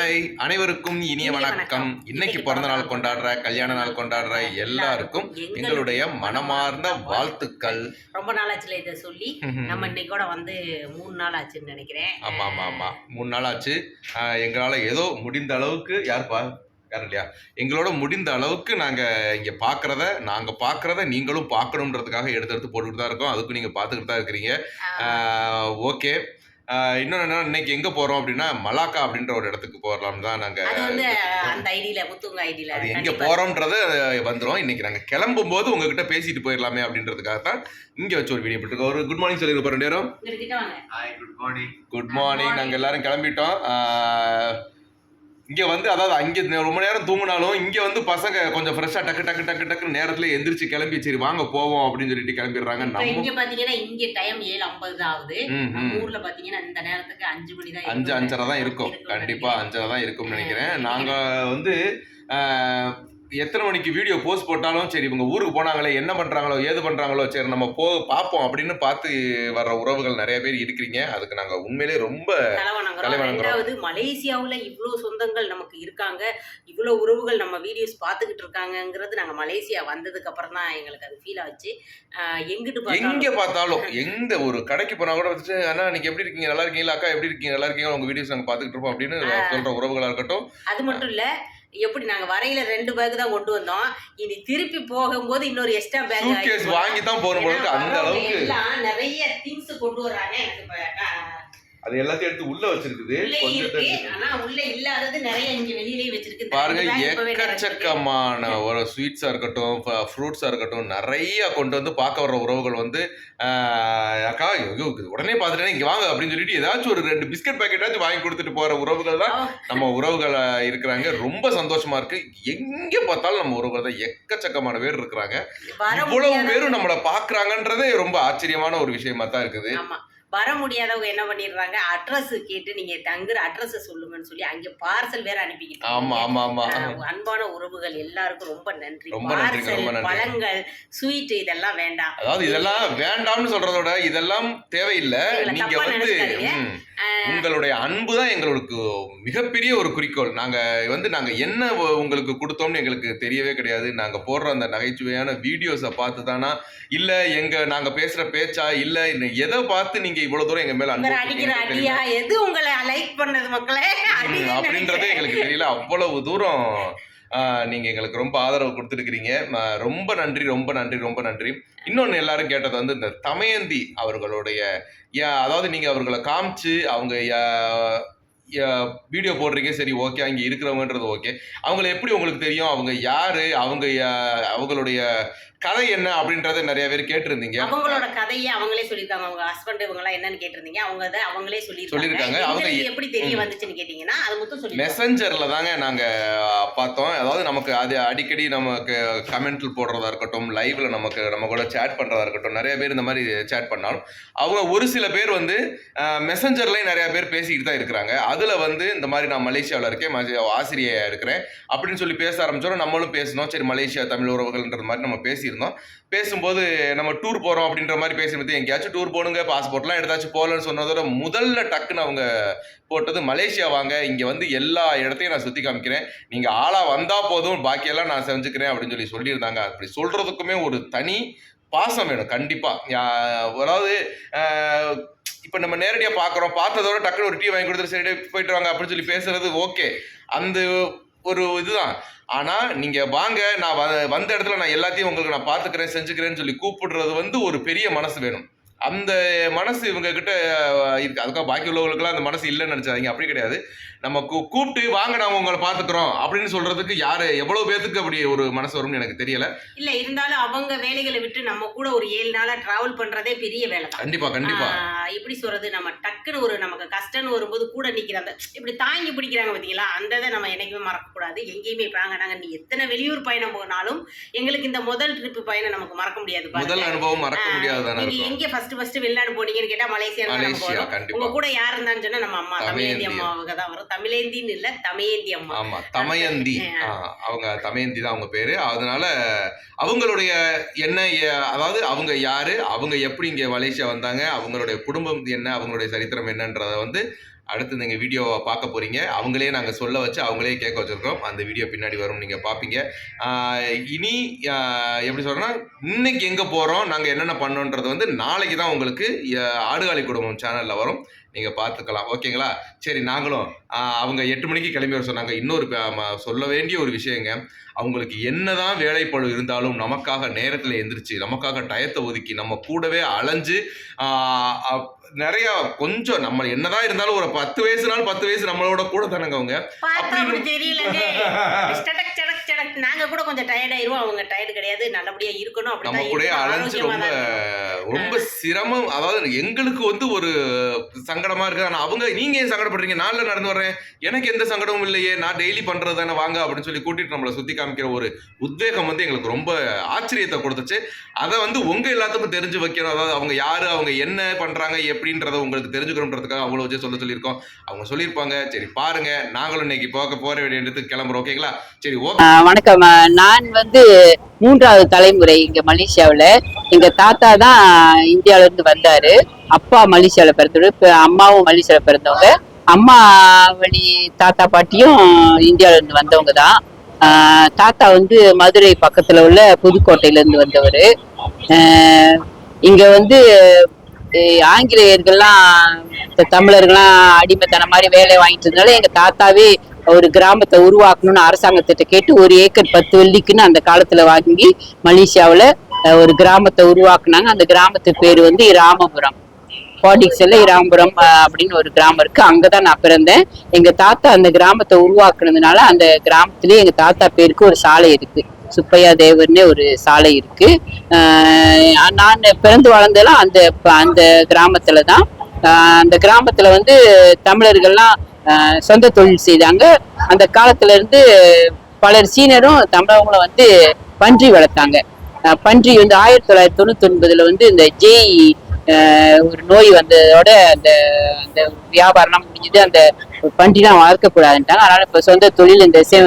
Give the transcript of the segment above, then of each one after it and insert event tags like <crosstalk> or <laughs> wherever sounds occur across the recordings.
Hi. அனைவருக்கும் இனிய வணக்கம். இன்னைக்கு பிறந்த நாள் கொண்டாடுற கல்யாண நாள் கொண்டாடுற எல்லாருக்கும் எங்களுடைய மனமார்ந்த வாழ்த்துக்கள். ரொம்ப நாள் ஆச்சுல இதை சொல்லி. நம்ம இன்னைக்கு கூட வந்து மூணு நாள் ஆச்சுன்னு நினைக்கிறேன். ஆமா ஆமா ஆமா மூணு நாள் ஆச்சு. ஆஹ், எங்களால ஏதோ முடிந்த அளவுக்கு யாருப்பா யாரும் இல்லையா? எங்களோட முடிந்த அளவுக்கு நாங்க இங்க பாக்குறத நாங்க பாக்குறத நீங்களும் பார்க்கணுன்றதுக்காக எடுத்து எடுத்து போட்டுக்கிட்டு தான் இருக்கோம். அதுக்கும் நீங்க பாத்துக்கிட்டு தான் இருக்கிறீங்க. ஓகே. இன்னொன்று என்ன இன்னைக்கு எங்க போறோம் அப்படின்னா மலாக்கா அப்படின்ற ஒரு இடத்துக்கு போகலாம் தான் நாங்க அந்த ஐடியில முத்துங்க ஐடியில அது எங்க போறோம்ன்றது வந்துரும். இன்னைக்கு நாங்க கிளம்பும் போது உங்ககிட்ட பேசிட்டு போயிடலாமே அப்படின்றதுக்காக தான் இங்க வச்சு ஒரு வீடியோ போட்டுருக்கோம். ஒரு குட் மார்னிங் சொல்லிருக்க ரெண்டு நேரம் கிட்ட வாங்க. Hi good morning good morning நாங்க எல்லாரும் கிளம்பிட்டோம். இங்க வந்து அதாவது அங்க ரொம்ப நேரம் தூங்கினாலும் இங்க வந்து பசங்க கொஞ்சம் ஃப்ரெஷ்ஷா டக்கு டக்கு டக்கு டக்கு நேரத்துல எந்திரிச்சு கிளம்பி சரி வாங்க போவோம் அப்படின்னு சொல்லிட்டு கிளம்பிடுறாங்க. இங்க பாத்தீங்கன்னா இங்க டைம் ஏழு ஐம்பது தான் ஆகுது. ஊர்ல பாத்தீங்கன்னா இந்த நேரத்துக்கு அஞ்சு மணி தான் அஞ்சு. அஞ்சரை தான் இருக்கும். இருக்கும்னு கண்டிப்பா நினைக்கிறேன். அஞ்சரை தான் இருக்கும்னு நினைக்கிறேன். ஆ, நாங்க வந்து எத்தனை மணிக்கு வீடியோ போஸ்ட் போட்டாலும் சரி இவங்க ஊருக்கு போனாங்களே என்ன பண்றாங்களோ ஏது பண்றாங்களோ சரி நம்ம போ பார்ப்போம் அப்படின்னு பார்த்து வர்ற உறவுகள் நிறைய பேர் இருக்கிறீங்க. அதுக்கு நாங்க உண்மையிலே ரொம்ப. ரெண்டாவது மலேசியாவுல இவ்வளவு சொந்தங்கள் நமக்கு இருக்காங்க. இவ்வளவு உறவுகள் நம்ம வீடியோஸ் பார்த்துக்கிட்டு இருக்காங்கங்கிறது நாங்க மலேசியா வந்ததுக்கு அப்புறம் தான் எங்களுக்கு அது ஃபீல் ஆச்சு. எங்கிட்டு எங்க பார்த்தாலும் எந்த ஒரு கடைக்கு போனா கூட வந்துட்டு அண்ணா நீங்க எப்படி இருக்கீங்க? நல்லா இருக்கீங்களா? அக்கா எப்படி இருக்கீங்க? நல்லா இருக்கீங்க உங்க வீடியோஸ் நாங்க பாத்துக்கிட்டு இருப்போம் அப்படின்னு சொல்ற உறவுகளா இருக்கட்டும். அது மட்டும் இல்ல எப்படி நாங்க வரையில ரெண்டு பேக் தான் கொண்டு வந்தோம். இனி திருப்பி போகும்போது இன்னொரு எக்ஸ்ட்ரா பேக் வாங்கி தான். அந்த அளவுக்கு. எல்லாம் நிறைய திங்ஸ் கொண்டு வர்றாங்க. அது எல்லாத்தையும் எடுத்து உள்ள வச்சிருக்குது. பாருங்க. எக்கச்சக்கமான ஒரு ஸ்வீட்ஸா இருக்கட்டும் ஃப்ரூட்ஸா இருக்கட்டும் நிறைய கொண்டு வந்து பார்க்க வர்ற உறவுகள் வந்து அக்கா உடனே பார்த்துட்டேன் இங்க வாங்க அப்படின்னு சொல்லிட்டு ஏதாச்சும் ஒரு ரெண்டு பிஸ்கட் பாக்கெட்டாச்சும் வாங்கி கொடுத்துட்டு போற உறவுகள் தான் நம்ம உறவுகள் இருக்கிறாங்க. ரொம்ப சந்தோஷமா இருக்கு. எங்க பார்த்தாலும் நம்ம உறவுகள் தான் எக்கச்சக்கமான பேர் இருக்கிறாங்க. இவ்வளவு பேரும் நம்மள பாக்குறாங்கன்றதே ரொம்ப ஆச்சரியமான ஒரு விஷயமா தான் இருக்குது. ஆமா. வர முடியாதவங்க என்ன பண்ணிடுறாங்க? அட்ரஸ் கேட்டு நீங்க தங்குற அட்ரஸ் சொல்லுங்கன்னு சொல்லி அங்க பார்சல் வேற அனுப்பிக்கிட்டு ஆமா ஆமா ஆமா. ஆஹ் அன்பான உறவுகள் எல்லாருக்கும் ரொம்ப நன்றி. பார்சல். பழங்கள் ஸ்வீட் இதெல்லாம் வேண்டாம். அதாவது இதெல்லாம் வேண்டாம்னு சொல்றத விட இதெல்லாம் தேவையில்லை. நீங்க வந்து உங்களுடைய அன்பு தான் எங்களுக்கு மிகப்பெரிய ஒரு குறிக்கோள். நாங்க வந்து நாங்க என்ன உங்களுக்கு கொடுத்தோம்னு எங்களுக்கு தெரியவே கிடையாது. நாங்க போடுற அந்த நகைச்சுவையான வீடியோஸை பார்த்து தானா இல்ல எங்க நாங்க பேசுற பேச்சா இல்ல எதை பார்த்து நீங்க இவ்வளவு தூரம் எங்க மேல அன்பு. எது உங்களை லைக் பண்ணது மக்களே? அப்படின்றதே. எங்களுக்கு தெரியல. அவ்வளவு தூரம் நீங்கள் எங்களுக்கு ரொம்ப ஆதரவு கொடுத்துருக்கிறீங்க. ரொம்ப நன்றி ரொம்ப நன்றி ரொம்ப நன்றி. இன்னொன்று எல்லாரும் கேட்டது வந்து இந்த தமயந்தி அவர்களுடைய யா- அதாவது நீங்கள் அவர்களை காமிச்சு அவங்க வீடியோ போடுறீங்க. சரி ஓகே அங்கே இருக்கிறவங்கன்றது ஓகே அவங்கள எப்படி உங்களுக்கு தெரியும்? அவங்க யாரு? அவங்க அவங்களுடைய கதை என்ன அப்படின்றத நிறைய பேர் கேட்டிருந்தீங்க. அவங்களோட கதையை அவங்களே சொல்லியிருக்காங்க. அவங்க ஹஸ்பண்ட் இவங்க எல்லாம் என்னன்னு கேட்டிருந்தீங்க. அவங்க அதை அவங்களே சொல்லியிருக்காங்க. சொல்லியிருக்காங்க. அவங்க எப்படி தெரிய. வந்துச்சுன்னு கேட்டீங்கன்னா அது மட்டும் சொல்லி மெசஞ்சர்ல தாங்க நாங்க பார்த்தோம். அதாவது நமக்கு அது அடிக்கடி நமக்கு கமெண்ட்ல போடுறதா இருக்கட்டும் லைவ்ல நமக்கு நம்ம கூட சேட் பண்றதா இருக்கட்டும் நிறைய பேர் இந்த மாதிரி சேட் பண்ணாலும் அவங்க ஒரு சில பேர் வந்து மெசஞ்சர்லயும் நிறைய பேர் பேசிக்கிட்டு தான் இருக்கிறாங்க. அதில் வந்து இந்த மாதிரி நான் மலேசியாவில் இருக்கேன் மலேசியா ஆசிரியை இருக்கிறேன் அப்படின்னு சொல்லி பேச ஆரம்பிச்சோம் நம்மளும் பேசணும். சரி மலேசியா தமிழ் உறவுகள்ன்ற மாதிரி நம்ம பேசியிருந்தோம். பேசும்போது நம்ம டூர் போகிறோம் அப்படின்ற மாதிரி பேசும்போது எங்கேயாச்சும் டூர் போகணுங்க பாஸ்போர்ட்லாம் எடுத்தாச்சும் போகலன்னு சொன்னதோட முதல்ல டக்குன்னு அவங்க போட்டது மலேசியா வாங்க இங்கே வந்து எல்லா இடத்தையும் நான் சுற்றி காமிக்கிறேன். நீங்கள் ஆளாக வந்தால் போதும் பாக்கியெல்லாம் நான் செஞ்சுக்கிறேன் அப்படின்னு சொல்லி சொல்லியிருந்தாங்க. அப்படி சொல்கிறதுக்குமே ஒரு தனி பாசம் வேணும் கண்டிப்பா. யா- அதாவது இப்போ இப்ப நம்ம நேரடியா பாக்குறோம் பார்த்ததோட டக்குனு ஒரு டீ வாங்கி கொடுத்துட்டு சரி போயிட்டு வாங்க அப்படின்னு சொல்லி பேசுறது ஓகே. அந்த ஒரு இதுதான். ஆனா நீங்க வாங்க நான் வந்த இடத்துல நான் எல்லாத்தையும் உங்களுக்கு நான் பாத்துக்கிறேன் செஞ்சுக்கிறேன்னு சொல்லி கூப்பிடுறது வந்து ஒரு பெரிய மனசு வேணும். அந்த மனசு இவங்க கிட்ட இருக்கு. அதுக்காக பாக்கி உள்ளவங்களுக்குலாம் அந்த மனசு இல்லைன்னு நினைச்சாதீங்க அப்படி கிடையாது. நம்ம கூப்பிட்டு வாங்க நாங்க உங்களை பாத்துக்கிறோம் அப்படின்னு சொல்றதுக்கு யாரு எவ்வளவு பேத்துக்கு அப்படி ஒரு மனசு வரும்னு எனக்கு தெரியல. இல்ல இருந்தாலும் அவங்க வேலைகளை விட்டு நம்ம கூட ஒரு ஏழு நாளா டிராவல் பண்றதே பெரிய வேலை கண்டிப்பா கண்டிப்பா. ஆஹ் எப்படி சொல்றது நம்ம டக்குன்னு ஒரு நமக்கு கஷ்டம்னு வரும்போது கூட நிக்கிற அந்த இப்படி தாங்கி பிடிக்கிறாங்க பாத்தீங்களா அந்த இதை நம்ம என்னைக்குமே மறக்கக்கூடாது. எங்கேயுமே இப்ப நாங்க நீ எத்தனை வெளியூர் பயணம் போனாலும் எங்களுக்கு இந்த முதல் ட்ரிப் பயணம் நமக்கு மறக்க முடியாது. முதல் அனுபவம் மறக்க ஆஹ் முடியாததானே நீங்க எங்க ஃபர்ஸ்ட் ஃபர்ஸ்ட் வெளிநாடு போனீங்கன்னு கேட்டா மலேசியா. உங்க கூட யார் இருந்தான்னு சொன்னா நம்ம அம்மா தமிழேந்தி தமயந்தி. அம்மா அவங்க தான் வரும். தமிழேந்தின்னு இல்ல தமயந்தி அம்மா. ஆமா தமயந்தி. அவங்க தமயந்தி தான் அவங்க பேரு. அதனால அவங்களுடைய என்ன அதாவது அவங்க யாரு அவங்க எப்படி இங்க மலேசியா வந்தாங்க அவங்களுடைய குடும்பம் என்ன அவங்களுடைய சரித்திரம் என்னன்றத வந்து அடுத்து நீங்கள் வீடியோவை பார்க்க போகிறீங்க அவங்களே நாங்கள் சொல்ல வச்சு அவங்களே கேட்க வச்சுருக்கோம். அந்த வீடியோ பின்னாடி வரும் நீங்கள் பார்ப்பீங்க. இனி எப்படி சொல்கிறேன்னா இன்னைக்கு எங்கே போகிறோம் நாங்கள் என்னென்ன பண்ணோன்றது வந்து நாளைக்கு தான் உங்களுக்கு ஆடுகாலி குடும்பம் சேனலில் வரும். நீங்கள் பார்த்துக்கலாம். ஓகேங்களா? சரி நாங்களும் அவங்க எட்டு மணிக்கு கிளம்பி வர சொன்னாங்க. இன்னொரு சொல்ல வேண்டிய ஒரு விஷயங்க. அவங்களுக்கு என்னதான் வேலைப்பளு இருந்தாலும் நமக்காக நேரத்தில் எந்திரிச்சு நமக்காக டயத்தை ஒதுக்கி நம்ம கூடவே அலைஞ்சு நிறைய கொஞ்சம் நம்ம என்னதான் இருந்தாலும் ஒரு பத்து வயசுனாலும் பத்து வயசு நம்மளோட கூட தானங்க அவங்க. பார்த்தா <laughs> சடக் நாங்க கூட கொஞ்சம் டயர்ட் ஆயிருவோம். அவங்க டயர்டு கிடையாது. நல்லபடியா இருக்கணும். நம்ம கூட அலைஞ்சு ரொம்ப. ரொம்ப சிரமம். அதாவது எங்களுக்கு வந்து ஒரு சங்கடமா இருக்கு. ஆனா அவங்க நீங்க ஏன் சங்கடப்படுறீங்க? நான்ல நடந்து வர்றேன். எனக்கு எந்த சங்கடமும் இல்லையே. நான் டெய்லி பண்றது தானே. வாங்க அப்படின்னு சொல்லி கூட்டிட்டு நம்மளை சுத்தி காமிக்கிற ஒரு உத்வேகம் வந்து எங்களுக்கு ரொம்ப ஆச்சரியத்தை கொடுத்துச்சு. அதை வந்து உங்க எல்லாத்துக்கும் தெரிஞ்சு வைக்கணும். அதாவது அவங்க யாரு? அவங்க என்ன பண்றாங்க? எப்படின்றத உங்களுக்கு தெரிஞ்சுக்கணுன்றதுக்காக அவங்கள வச்சு சொல்ல சொல்லியிருக்கோம். அவங்க சொல்லியிருப்பாங்க. சரி பாருங்க. நாங்களும் இன்னைக்கு போக போற வேண்டிய இடத்துக்கு கிளம்புறோம். ஓகேங்களா சரி ஓகே வணக்கம். நான் வந்து மூன்றாவது தலைமுறை இங்க மலேசியாவில். எங்க தாத்தா தான் இந்தியால இருந்து வந்தாரு. அப்பா மலேசியால பிறந்தவர். இப்போ அம்மாவும் மலேசியால பிறந்தவங்க. அம்மா வழி தாத்தா பாட்டியும் இந்தியால இருந்து வந்தவங்க தான். தாத்தா வந்து மதுரை பக்கத்துல உள்ள புதுக்கோட்டையில இருந்து வந்தவர். இங்க வந்து ஆங்கிலேயர்கள்லாம் தமிழர்கள்லாம் அடிமைத்தன மாதிரி வேலை வாங்கிட்டு இருந்தாலும் எங்க தாத்தாவே ஒரு கிராமத்தை உருவாக்கணும்னு அரசாங்கத்திட்ட கேட்டு ஒரு ஏக்கர் பத்து வெள்ளிக்குன்னு அந்த காலத்துல வாங்கி மலேசியாவில் ஒரு கிராமத்தை உருவாக்குனாங்க. அந்த கிராமத்து பேர் வந்து ராமபுரம் பாடிக்ஸ்ல இராம்புரம் அப்படின்னு ஒரு கிராமம் இருக்கு. அங்கதான் நான் பிறந்தேன். எங்க தாத்தா அந்த கிராமத்தை உருவாக்குனதுனால அந்த கிராமத்திலேயே எங்க தாத்தா பேருக்கு ஒரு சாலை இருக்கு. சுப்பையா தேவர்னே ஒரு சாலை இருக்கு. நான் பிறந்து வளர்ந்தெல்லாம் அந்த அந்த கிராமத்துல தான் அந்த கிராமத்துல வந்து தமிழர்கள்லாம் சொந்த தொழில் செய்தாங்க. அந்த காலத்துல இருந்து பலர் சீனரும் தமிழகங்களும் வந்து பன்றி வளர்த்தாங்க. பன்றி வந்து ஆயிரத்தி தொள்ளாயிரத்தி தொண்ணூத்தி ஒன்பதுல வந்து இந்த ஜேஇ ஒரு நோய் வந்ததோட அந்த அந்த வியாபாரம்லாம் முடிஞ்சது. அந்த பன்றிலாம் வளர்க்கக்கூடாதுன்ட்டாங்க. அதனால இப்ப சொந்த தொழில் இந்த செ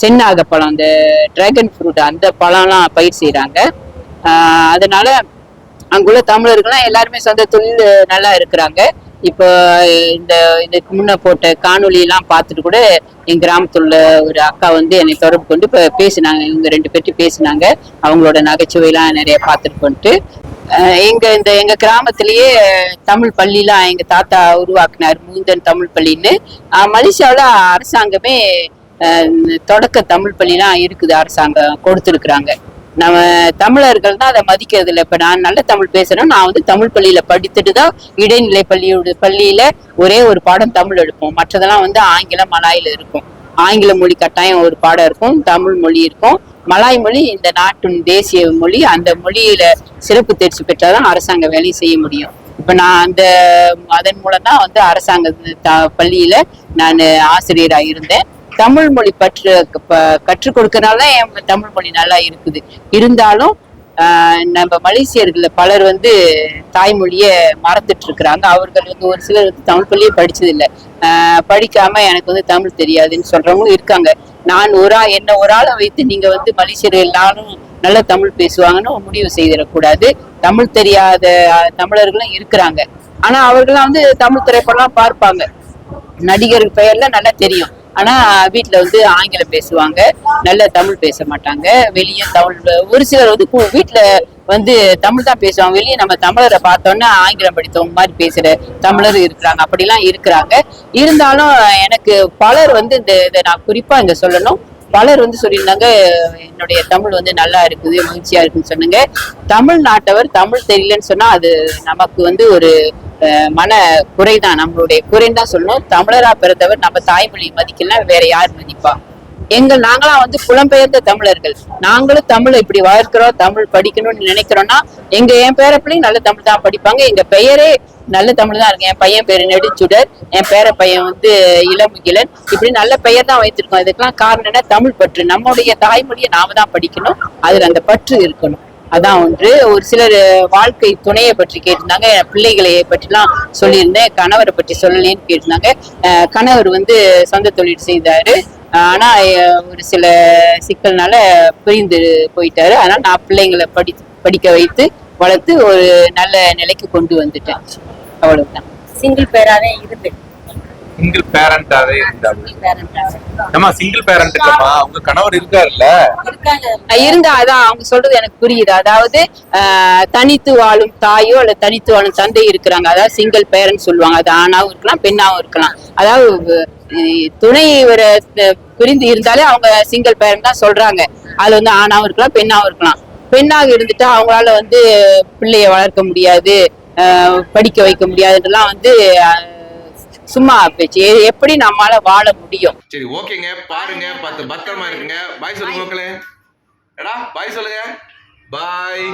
சென்னாக பழம் அந்த டிராகன் ஃப்ரூட் அந்த பழம்லாம் பயிர் செய்கிறாங்க அதனால அங்குள்ள தமிழர்கள்லாம் எல்லாருமே சொந்த தொழில் நல்லா இருக்கிறாங்க. இப்போ இந்த இதுக்கு முன்ன போட்ட காணொலியெல்லாம் எல்லாம் பார்த்துட்டு கூட என் கிராமத்துல உள்ள ஒரு அக்கா வந்து என்னை தொடர்பு கொண்டு இப்போ பேசினாங்க. இவங்க ரெண்டு பேர்ட்டு பேசினாங்க. அவங்களோட நகைச்சுவையெல்லாம் நிறைய பார்த்துட்டு அஹ் எங்க இந்த எங்க கிராமத்திலேயே தமிழ் பள்ளிலாம் எங்க தாத்தா உருவாக்குனார். மூந்தன் தமிழ் பள்ளின்னு. மலேசியாவில் அரசாங்கமே தொடக்க தமிழ் பள்ளிலாம் இருக்குது. அரசாங்கம் கொடுத்துருக்குறாங்க. நம்ம தமிழர்கள் தான் அதை மதிக்கிறது இல்லை. இப்ப நான் நல்ல தமிழ் பேசணும் நான் வந்து தமிழ் பள்ளியில படித்துட்டு தான் இடைநிலை பள்ளியோட பள்ளியில ஒரே ஒரு பாடம் தமிழ் எடுப்போம். மற்றதெல்லாம் வந்து ஆங்கிலம் மலாயில இருக்கும். ஆங்கில மொழி கட்டாயம் ஒரு பாடம் இருக்கும். தமிழ் மொழி இருக்கும். மலாய் மொழி இந்த நாட்டின் தேசிய மொழி. அந்த மொழியில சிறப்பு தேர்ச்சி பெற்றாதான் அரசாங்க வேலையை செய்ய முடியும். இப்ப நான் அந்த அதன் மூலம் தான் வந்து அரசாங்க பள்ளியில நான் ஆசிரியராக இருந்தேன். தமிழ் மொழி பற்று ப- கற்றுக் கொடுக்கறனால என் தமிழ் மொழி நல்லா இருக்குது. இருந்தாலும் நம்ம மலேசியர்கள் பலர் வந்து தாய்மொழிய மறந்துட்டு இருக்கிறாங்க அவர்கள் வந்து ஒரு சிலர் வந்து தமிழ் பள்ளியே படிச்சது இல்லை படிக்காம எனக்கு வந்து தமிழ் தெரியாதுன்னு சொல்றவங்களும் இருக்காங்க. நான் ஒரு ஆள் என்ன ஒரு ஆளை வைத்து நீங்க வந்து மலேசியர்கள் எல்லாரும் நல்ல தமிழ் பேசுவாங்கன்னு முடிவு செய்திடக்கூடாது. தமிழ் தெரியாத தமிழர்களும் இருக்கிறாங்க. ஆனா அவர்கள்லாம் வந்து தமிழ் திரைப்படம்லாம் பார்ப்பாங்க. நடிகர் பெயர்ல நல்லா தெரியும். ஆனா வீட்டுல வந்து ஆங்கிலம் பேசுவாங்க. நல்ல தமிழ் பேச மாட்டாங்க. வெளியே தமிழ் ஒரு சிலர் வந்து வீட்டுல வந்து தமிழ் தான் பேசுவாங்க. வெளியே நம்ம தமிழரை பார்த்தோன்னா ஆங்கிலம் படித்தவங்க மாதிரி பேசுற தமிழர் இருக்கிறாங்க. அப்படிலாம் இருக்கிறாங்க. இருந்தாலும் எனக்கு பலர் வந்து இந்த இதை நான் குறிப்பா இங்க சொல்லணும். பலர் வந்து சொல்லியிருந்தாங்க என்னுடைய தமிழ் வந்து நல்லா இருக்குது மகிழ்ச்சியா இருக்குன்னு சொன்னாங்க. தமிழ்நாட்டவர் தமிழ் தெரியலன்னு சொன்னா அது நமக்கு வந்து ஒரு மன குறைதான் நம்மளுடைய குறைன்னு தான் சொல்லணும். தமிழரா பிறந்தவர் நம்ம தாய்மொழி மதிக்கலாம் வேற யார் மதிப்பா? எங்கள் நாங்களாம் வந்து புலம்பெயர்ந்த தமிழர்கள். நாங்களும் தமிழை இப்படி வளர்க்கிறோம் தமிழ் படிக்கணும்னு நினைக்கிறோம்னா எங்க என் பேர பிள்ளைங்க நல்ல தமிழ் தான் படிப்பாங்க. எங்க பெயரே நல்ல தமிழ் தான் இருக்கு. என் பையன் பேரு நெடுச்சுடர் என் பேர பையன் வந்து இளமுகிலன். இப்படி நல்ல பெயர் தான் வைத்திருக்கோம். இதுக்கெல்லாம் காரணம் என்ன? தமிழ் பற்று. நம்முடைய தாய்மொழியை நாம தான் படிக்கணும். அதுல அந்த பற்று இருக்கணும். அதான் ஒன்று. ஒரு சிலர் வாழ்க்கை துணையை பற்றி கேட்டிருந்தாங்க. என் பிள்ளைகளை பற்றிலாம் சொல்லியிருந்தேன். கணவரை பற்றி சொல்லலேன்னு கேட்டிருந்தாங்க. கணவர் வந்து சொந்த தொழில் செய்தாரு. ஆனா ஒரு சில சிக்கல்னால பிரிந்து போயிட்டாரு. அதனால நான் பிள்ளைங்களை படி படிக்க வைத்து வளர்த்து ஒரு நல்ல நிலைக்கு கொண்டு வந்துட்டேன். அவ்வளவுதான். சிங்கிள் பேராவே இருந்தேன் சிங்கிள் பேரண்டாவே இருந்தாங்க. நம்ம சிங்கிள் பேரண்ட் இல்லம்மா. உங்க கணவர் இருக்காருல்ல? இருந்தா அதான் அவங்க சொல்றது எனக்கு புரியுது. அதாவது தனித்து வாழும் தாயோ அல்லது தனித்து வாழும் தந்தை இருக்கிறாங்க. அதாவது சிங்கிள் பேரண்ட் சொல்லுவாங்க. அது ஆணாவும் இருக்கலாம் பெண்ணாவும் இருக்கலாம். அதாவது துணை ஒரு பிரிந்து இருந்தாலே அவங்க சிங்கிள் பேரண்ட் தான் சொல்றாங்க. அது வந்து ஆணாவும் இருக்கலாம் பெண்ணாவும் இருக்கலாம். பெண்ணாக இருந்துட்டா அவங்களால வந்து பிள்ளைய வளர்க்க முடியாது. படிக்க வைக்க முடியாதுன்றலாம் வந்து சும்மா பேச்சு. எப்படி நம்மால வாழ முடியும்? சரி ஓகேங்க. பாருங்க. பார்த்து பத்திரமா இருக்குங்க. பாய் சொல்லுங்க மக்களே. எடா பாய் சொல்லுங்க. பாய்.